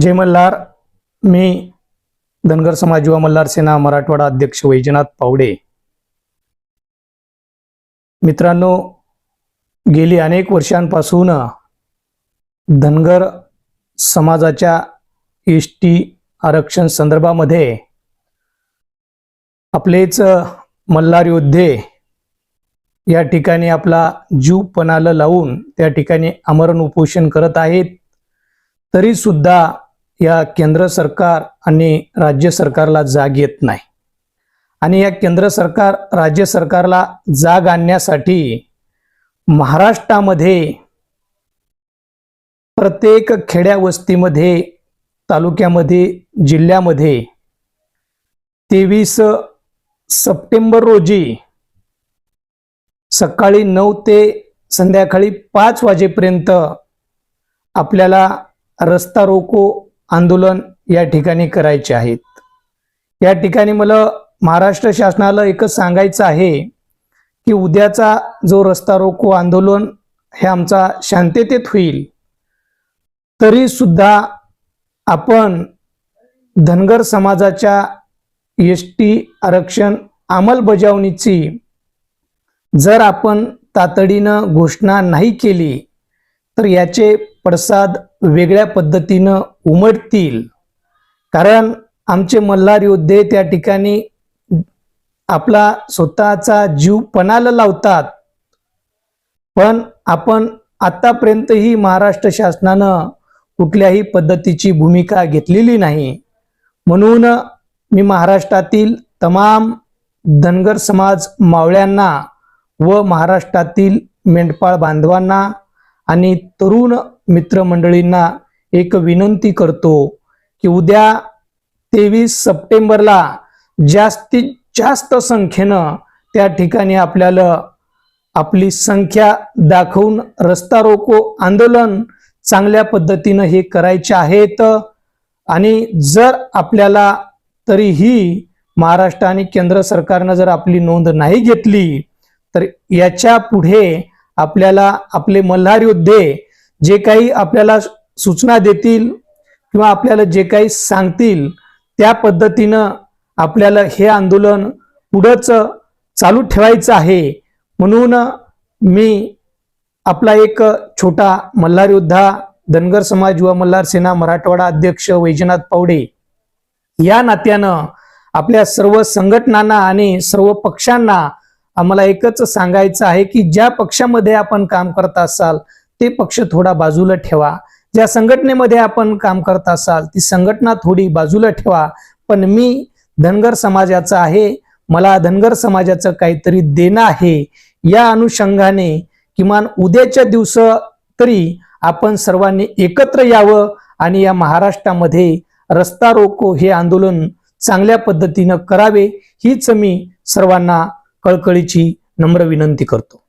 जय मल्हार. मी धनगर समाज युवा मल्हार सेना मराठवाडा अध्यक्ष वैजनाथ पावडे. मित्रांनो गेली अनेक वर्षांपासून धनगर समाजाच्या एस टी आरक्षण संदर्भामध्ये आपलेच मल्हार योद्धे या ठिकाणी आपला जीव पणाला लावून त्या ठिकाणी आमरण उपोषण करत आहेत. तरी सुद्धा या केंद्र सरकार आणि राज्य सरकारला जाग येत नाही. आणि या केंद्र सरकार राज्य सरकारला जाग आणण्यासाठी महाराष्ट्रामध्ये प्रत्येक खेड्या वस्तीमध्ये तालुक्यामध्ये जिल्ह्यामध्ये तेवीस सप्टेंबर रोजी सकाळी नऊ ते संध्याकाळी पाच वाजेपर्यंत आपल्याला रस्ता रोको आंदोलन या ठिकाणी करायचे आहेत. या ठिकाणी मला महाराष्ट्र शासनाला एकच सांगायचं आहे की उद्याचा जो रस्ता रोको आंदोलन हे आमचा शांततेत होईल. तरी सुद्धा आपण धनगर समाजाच्या एस टी आरक्षण अंमलबजावणीची जर आपण तातडीनं घोषणा नाही केली तर याचे पडसाद वेगळ्या पद्धतीनं उमटतील. कारण आमचे मल्हार योद्धे त्या ठिकाणी आपला स्वतःचा जीव पणाला लावतात. पण आपण आतापर्यंतही महाराष्ट्र शासनानं कुठल्याही पद्धतीची भूमिका घेतलेली नाही. म्हणून मी महाराष्ट्रातील तमाम धनगर समाज मावळ्यांना व महाराष्ट्रातील मेंढपाळ बांधवांना आणि तरुण मित्रमंडळींना एक विनंती करतो की उद्या तेवीस सप्टेंबरला जास्तीत जास्त संख्येनं त्या ठिकाणी आपल्याला आपली संख्या दाखवून रस्ता रोको आंदोलन चांगल्या पद्धतीनं हे करायचे आहेत. आणि जर आपल्याला तरीही महाराष्ट्र आणि केंद्र सरकारनं जर आपली नोंद नाही घेतली तर याच्यापुढे आपल्याला आपले मल्हार योद्धे जे काही आपल्याला सूचना देतील किंवा आपल्याला जे काही सांगतील त्या पद्धतीनं आपल्याला हे आंदोलन पुढंच चालू ठेवायचं आहे. म्हणून मी आपला एक छोटा मल्हार योद्धा धनगर समाज युवा मल्हार सेना मराठवाडा अध्यक्ष वैजनाथ पावडे या नात्यानं आपल्या सर्व संघटनांना आणि सर्व पक्षांना आम्हाला एकच सांगायचं आहे की ज्या पक्षामध्ये आपण काम करत असाल ते पक्ष थोडा बाजूला ठेवा. ज्या संघटनेमध्ये आपण काम करत असाल ती संघटना थोडी बाजूला ठेवा. पण मी धनगर समाजाचा आहे. मला धनगर समाजाचं काहीतरी देणं आहे. या अनुषंगाने किमान उद्याच्या दिवस तरी आपण सर्वांनी एकत्र यावं आणि या महाराष्ट्रामध्ये रस्ता रोको हे आंदोलन चांगल्या पद्धतीनं करावे हीच मी सर्वांना कळकळीची नम्र विनंती करतो.